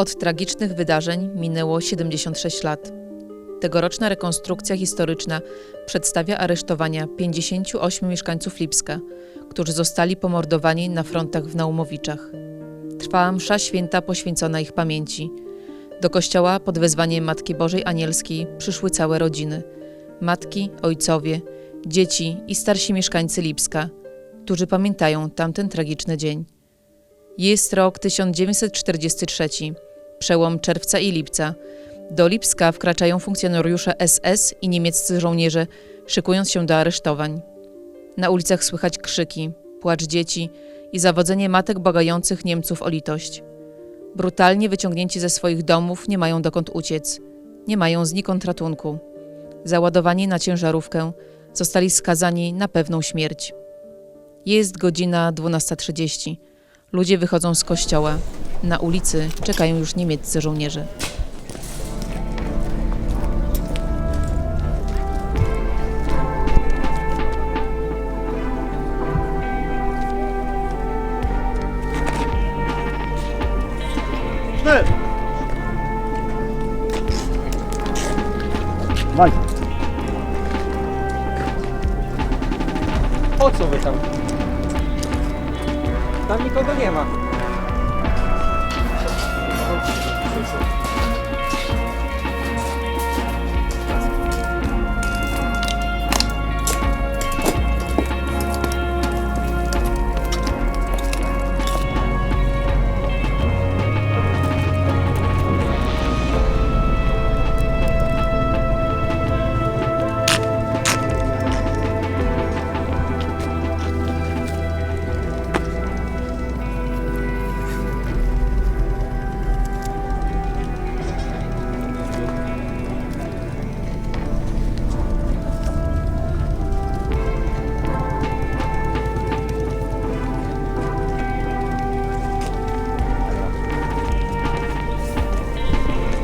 Od tragicznych wydarzeń minęło 76 lat. Tegoroczna rekonstrukcja historyczna przedstawia aresztowania 58 mieszkańców Lipska, którzy zostali pomordowani na frontach w Naumowiczach. Trwała msza święta poświęcona ich pamięci. Do kościoła pod wezwaniem Matki Bożej Anielskiej przyszły całe rodziny. Matki, ojcowie, dzieci i starsi mieszkańcy Lipska, którzy pamiętają tamten tragiczny dzień. Jest rok 1943, przełom czerwca i lipca. Do Lipska wkraczają funkcjonariusze SS i niemieccy żołnierze, szykując się do aresztowań. Na ulicach słychać krzyki, płacz dzieci i zawodzenie matek błagających Niemców o litość. Brutalnie wyciągnięci ze swoich domów nie mają dokąd uciec, nie mają znikąd ratunku. Załadowani na ciężarówkę, zostali skazani na pewną śmierć. Jest godzina 12.30. Ludzie wychodzą z kościoła. Na ulicy czekają już niemieccy żołnierze. Po co wy tam? Tam nikogo nie ma.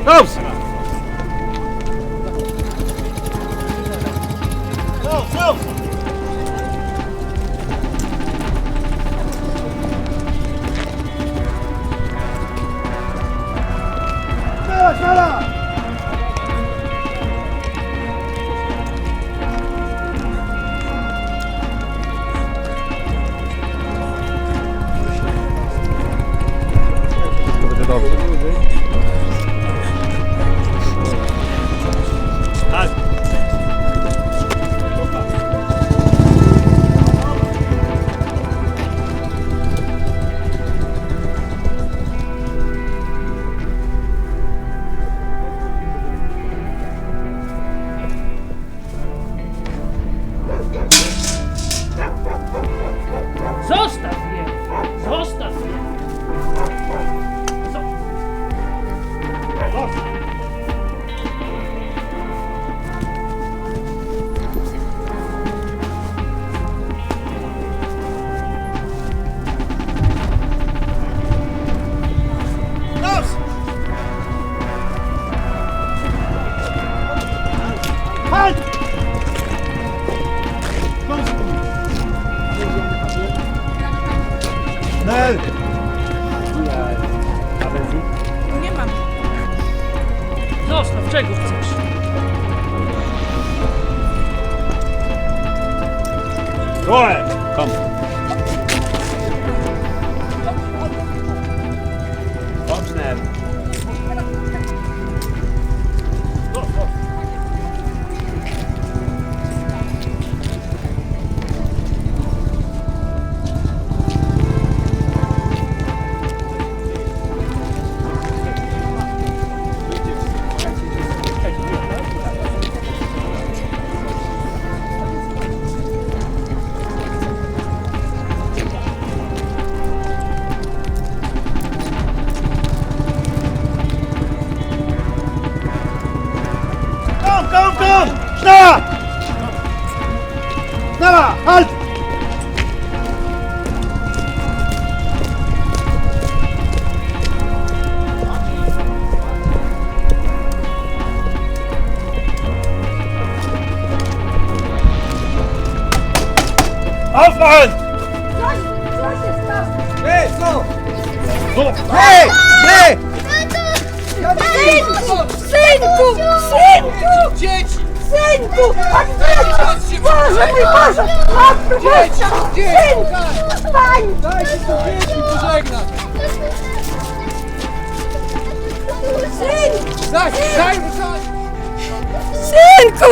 Oops! Schnell! Nie mam. Zostaw, czego chcesz? Ruhe! Komm! Komm Matko Boża! Synku! Wstań! Dajcie tu dzieci pożegnać! Synku! Daj, daj ruszać! Synku!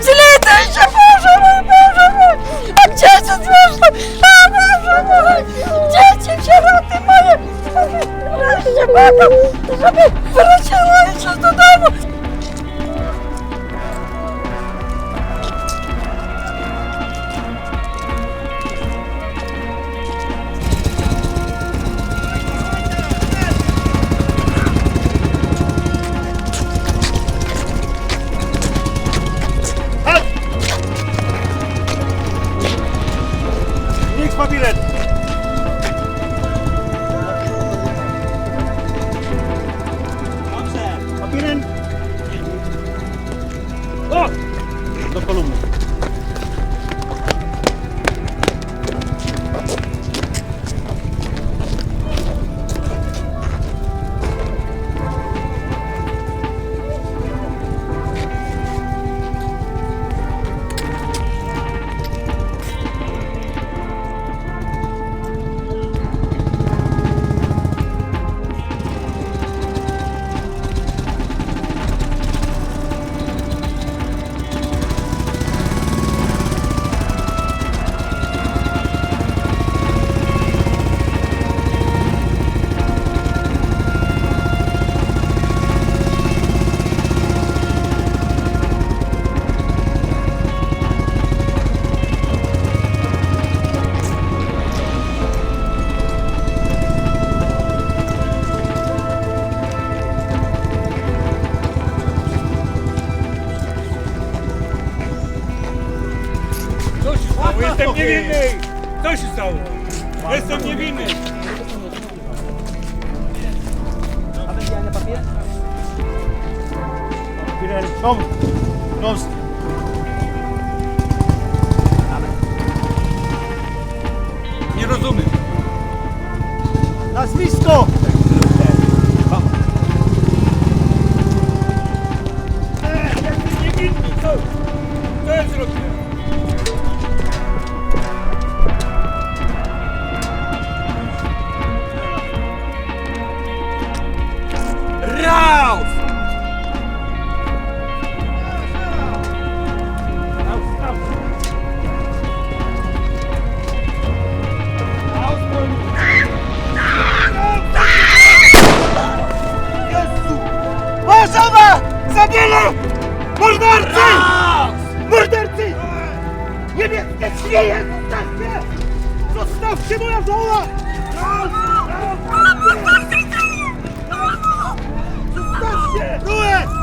Zlecaj się, Boże mój, Boże mój! A gdzie się złożę? A Boże mój! Dzieci, sieroty moje! Ja się błagam, Nikt ma rozumiem. Nazwisko! Niebieskie świnie! Zostawcie! Zostawcie moja! Raz! Zostawcie! Ruę!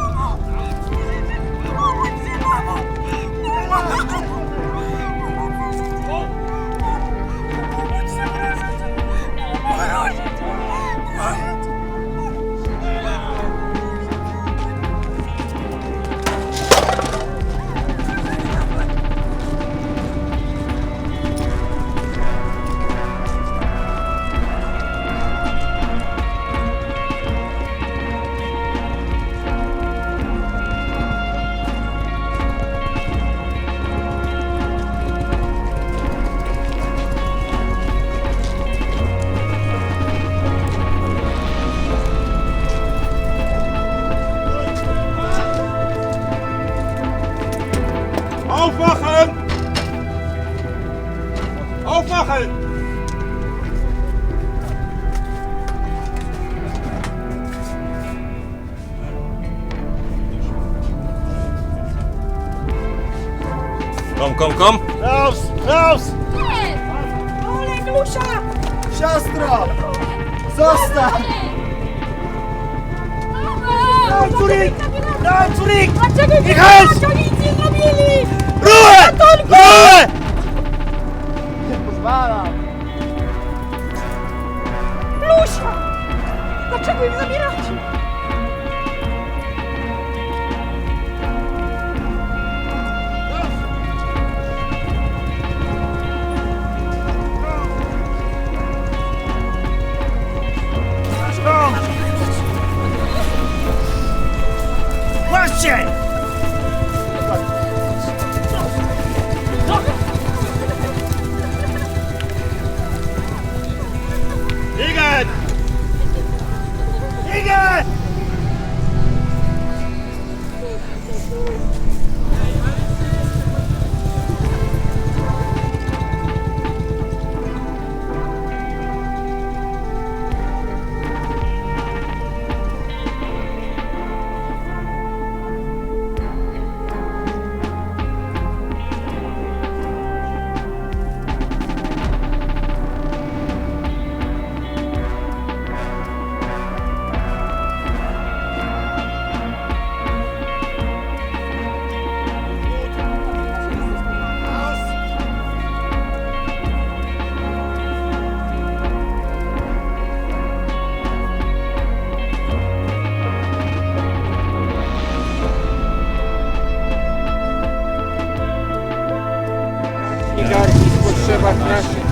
i garki w potrzebach naszych,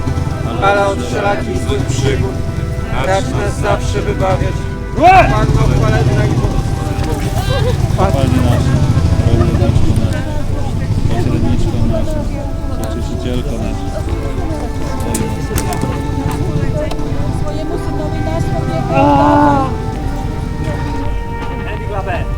ale od wszelakich złych przygód. Racz nas zawsze wybawiać. Panno chwalebna i Panie nasz, Ojciec pośredniczką naszą, pocieszycielko naszą. Swojemu synowi nasz powieka. Andy Glaber.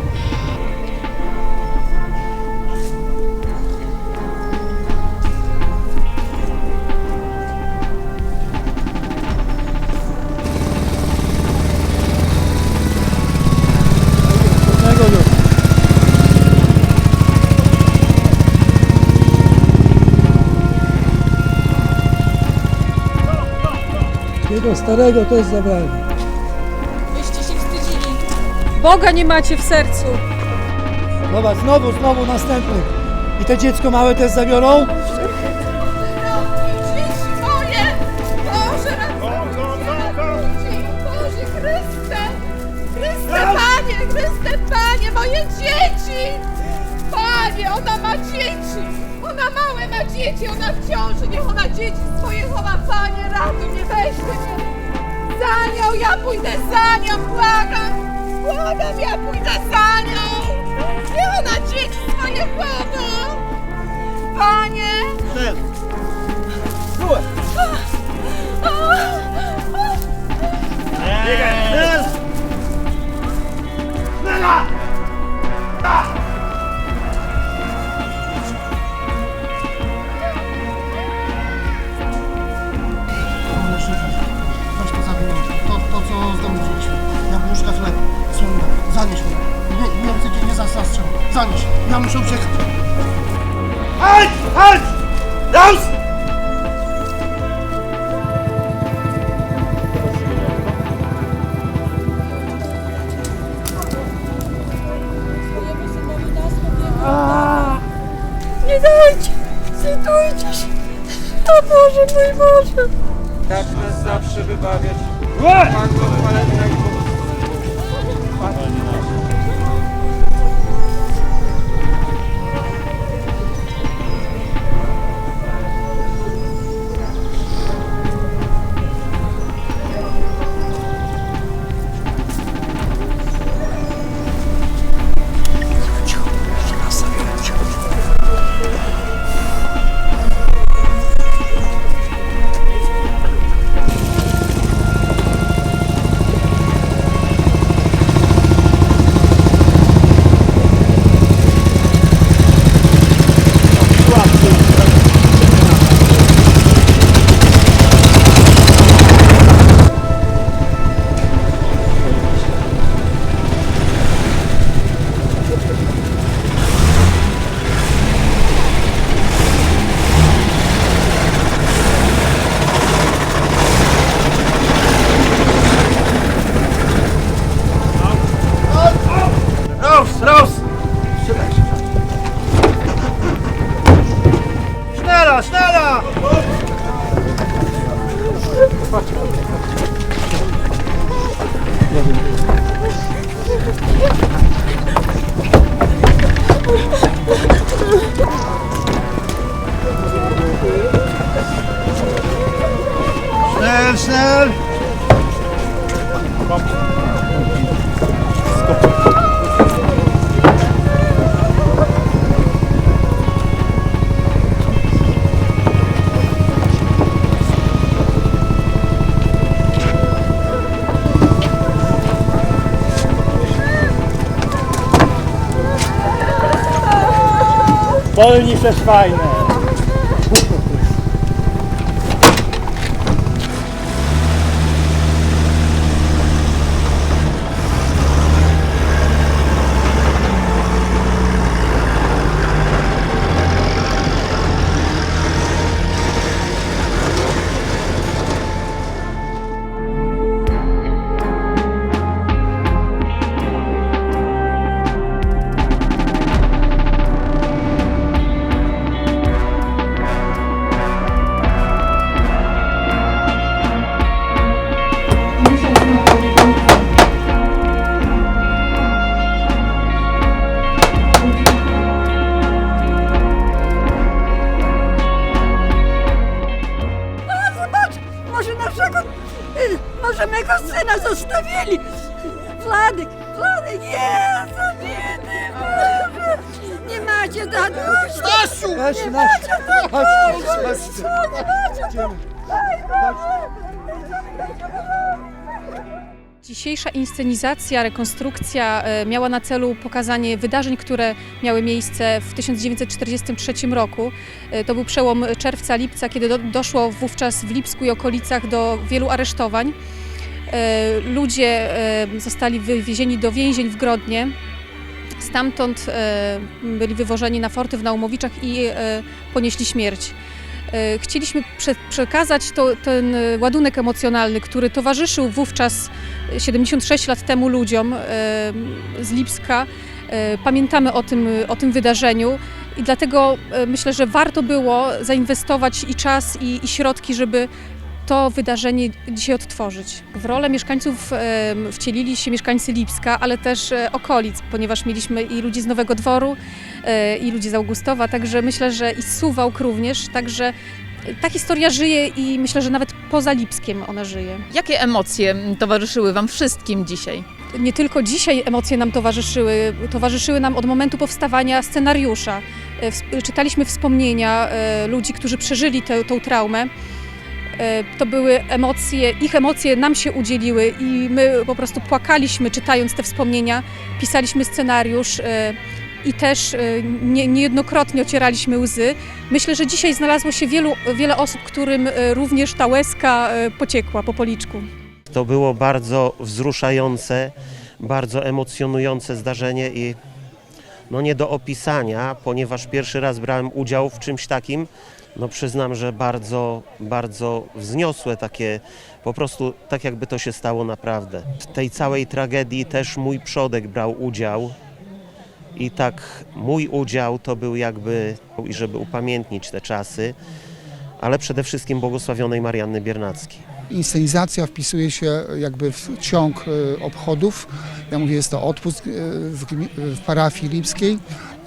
Jego starego też zabrali. Byście się wstydzili. Boga nie macie w sercu. Zobacz, znowu, znowu następny. I te dziecko małe też zabiorą? Dzieci moje! Boże, Boże Chryste! Chryste Panie, Chryste Panie, moje dzieci! Panie, ona ma dzieci! Ona małe ma dzieci, ona w ciąży, niech ona dzieci swoje chowa, Panie, ratuj mnie, weź mnie! Za nią, ja pójdę za nią, błagam! Błagam, ja pójdę za nią! Niech ona dzieci swoje chowa! Nie dajcie! Zlitujcie się! O Boże, mój Boże! Racz nas zawsze! Panno chwalebna Wolni se! Macie. Stasiu! Na... macie Dzisiejsza inscenizacja, rekonstrukcja e, miała na celu pokazanie wydarzeń, które miały miejsce w 1943 roku. E, To był przełom czerwca-lipca, kiedy do, doszło wówczas w Lipsku i okolicach do wielu aresztowań. E, Ludzie zostali wywiezieni do więzień w Grodnie. Stamtąd e, byli wywożeni na forty w Naumowiczach i e, ponieśli śmierć. E, Chcieliśmy prze, przekazać to, ten ładunek emocjonalny, który towarzyszył wówczas 76 lat temu ludziom z Lipska. Pamiętamy o tym, o tym wydarzeniu i dlatego myślę, że warto było zainwestować i czas, i, i środki, żeby to wydarzenie dzisiaj odtworzyć. W rolę mieszkańców e, wcielili się mieszkańcy Lipska, ale też e, okolic, ponieważ mieliśmy i ludzi z Nowego Dworu, e, i ludzi z Augustowa, także myślę, że i z Suwałk również, także ta historia żyje i myślę, że nawet poza Lipskiem ona żyje. Jakie emocje towarzyszyły Wam wszystkim dzisiaj? nie tylko dzisiaj emocje nam towarzyszyły, towarzyszyły nam od momentu powstawania scenariusza. E, Czytaliśmy wspomnienia e, ludzi, którzy przeżyli tę, traumę. E, To były emocje, ich emocje nam się udzieliły i my po prostu płakaliśmy czytając te wspomnienia, pisaliśmy scenariusz e, i też e, nie, niejednokrotnie ocieraliśmy łzy. Myślę, że dzisiaj znalazło się wielu, wiele osób, którym również ta łezka pociekła po policzku. To było bardzo wzruszające, bardzo emocjonujące zdarzenie i no nie do opisania, ponieważ pierwszy raz brałem udział w czymś takim. No przyznam, że bardzo, bardzo wzniosłe takie, po prostu tak jakby to się stało naprawdę. W tej całej tragedii też mój przodek brał udział i tak mój udział to był jakby, i żeby upamiętnić te czasy, ale przede wszystkim błogosławionej Marianny Biernackiej. Inscenizacja wpisuje się jakby w ciąg e, obchodów. Ja mówię, jest to odpust gmi- w parafii lipskiej.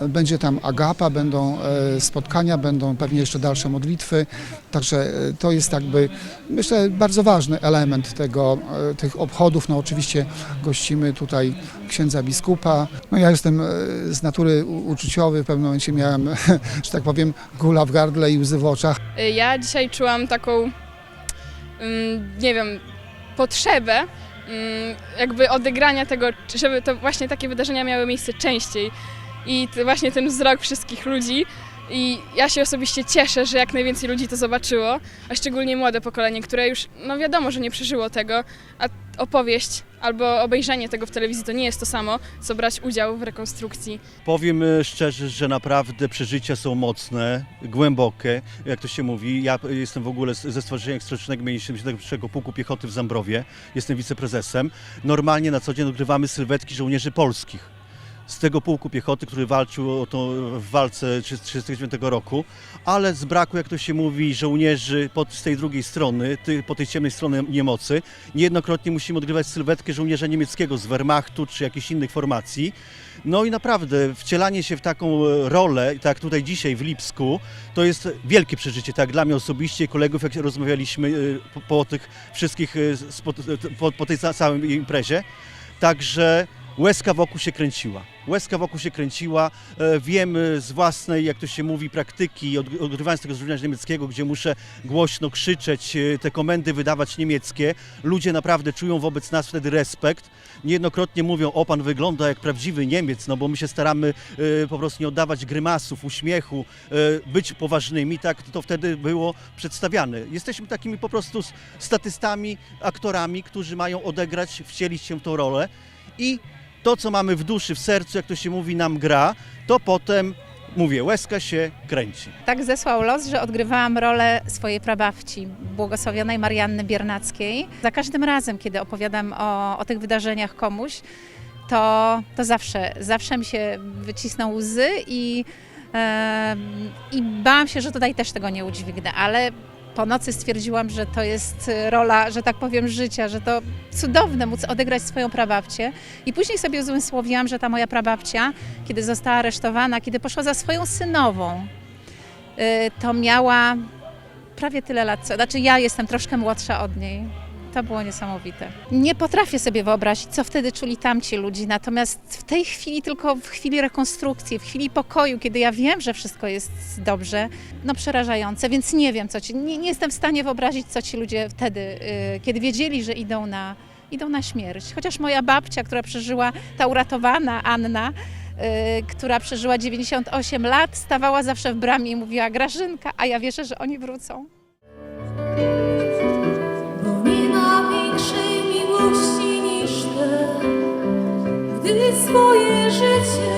Będzie tam agapa, będą e, spotkania, będą pewnie jeszcze dalsze modlitwy. Także e, to jest jakby, myślę, bardzo ważny element tego, e, tych obchodów. No oczywiście gościmy tutaj księdza biskupa. No ja jestem z natury uczuciowy, w pewnym momencie miałem, że tak powiem, gula w gardle i łzy w oczach. Ja dzisiaj czułam taką, mm, nie wiem, potrzebę mm, jakby odegrania tego, żeby to właśnie takie wydarzenia miały miejsce częściej. I właśnie ten wzrok wszystkich ludzi. I ja się osobiście cieszę, że jak najwięcej ludzi to zobaczyło, a szczególnie młode pokolenie, które już, no wiadomo, że nie przeżyło tego, a opowieść albo obejrzenie tego w telewizji to nie jest to samo, co brać udział w rekonstrukcji. Powiem e, szczerze, że naprawdę przeżycia są mocne, głębokie, jak to się mówi. Ja jestem w ogóle ze Stowarzyszenia Ekstronicznego imienia 71 Pułku Piechoty w Zambrowie, jestem wiceprezesem. Normalnie na co dzień odgrywamy sylwetki żołnierzy polskich. Z tego pułku piechoty, który walczył o to w walce 1939 roku, ale z braku, jak to się mówi, żołnierzy po, z tej drugiej strony, ty, po tej ciemnej stronie niemocy, niejednokrotnie musimy odgrywać sylwetkę żołnierza niemieckiego z Wehrmachtu czy jakichś innych formacji. No i naprawdę wcielanie się w taką e, rolę, tak tutaj dzisiaj w Lipsku, to jest wielkie przeżycie, tak dla mnie osobiście i kolegów, jak rozmawialiśmy e, po, po tych wszystkich, e, po, po tej ca- całej imprezie. Także łezka wokół się kręciła. Łezka wokół się kręciła. E, Wiem e, z własnej, jak to się mówi, praktyki, od- odgrywając tego żołnierza niemieckiego, gdzie muszę głośno krzyczeć, e, te komendy wydawać niemieckie. Ludzie naprawdę czują wobec nas wtedy respekt. Niejednokrotnie mówią, o pan wygląda jak prawdziwy Niemiec, no bo my się staramy po prostu nie oddawać grymasów, uśmiechu, być poważnymi, tak to wtedy było przedstawiane. Jesteśmy takimi po prostu statystami, aktorami, którzy mają odegrać, wcielić się w tą rolę i to, co mamy w duszy, w sercu, jak to się mówi, nam gra, to potem, mówię, łezka się kręci. Tak zesłał los, że odgrywałam rolę swojej prababci, błogosławionej Marianny Biernackiej. Za każdym razem, kiedy opowiadam o, o tych wydarzeniach komuś, to, to zawsze, zawsze mi się wycisną łzy i, i bałam się, że tutaj też tego nie udźwignę, ale po nocy stwierdziłam, że to jest rola, że tak powiem, życia, że to cudowne móc odegrać swoją prababcię. I później sobie uzmysłowiłam, że ta moja prababcia, kiedy została aresztowana, kiedy poszła za swoją synową, y, to miała prawie tyle lat, co, znaczy ja jestem troszkę młodsza od niej. To było niesamowite. Nie potrafię sobie wyobrazić, co wtedy czuli tamci ludzie, natomiast w tej chwili, tylko w chwili rekonstrukcji, w chwili pokoju, kiedy ja wiem, że wszystko jest dobrze, no przerażające, więc nie wiem, co ci, nie, nie jestem w stanie wyobrazić, co ci ludzie wtedy, y, kiedy wiedzieli, że idą na, idą na śmierć. Chociaż moja babcia, która przeżyła, ta uratowana Anna, y, która przeżyła 98 lat, stawała zawsze w bramie i mówiła Grażynka, a ja wierzę, że oni wrócą. 赴一世情。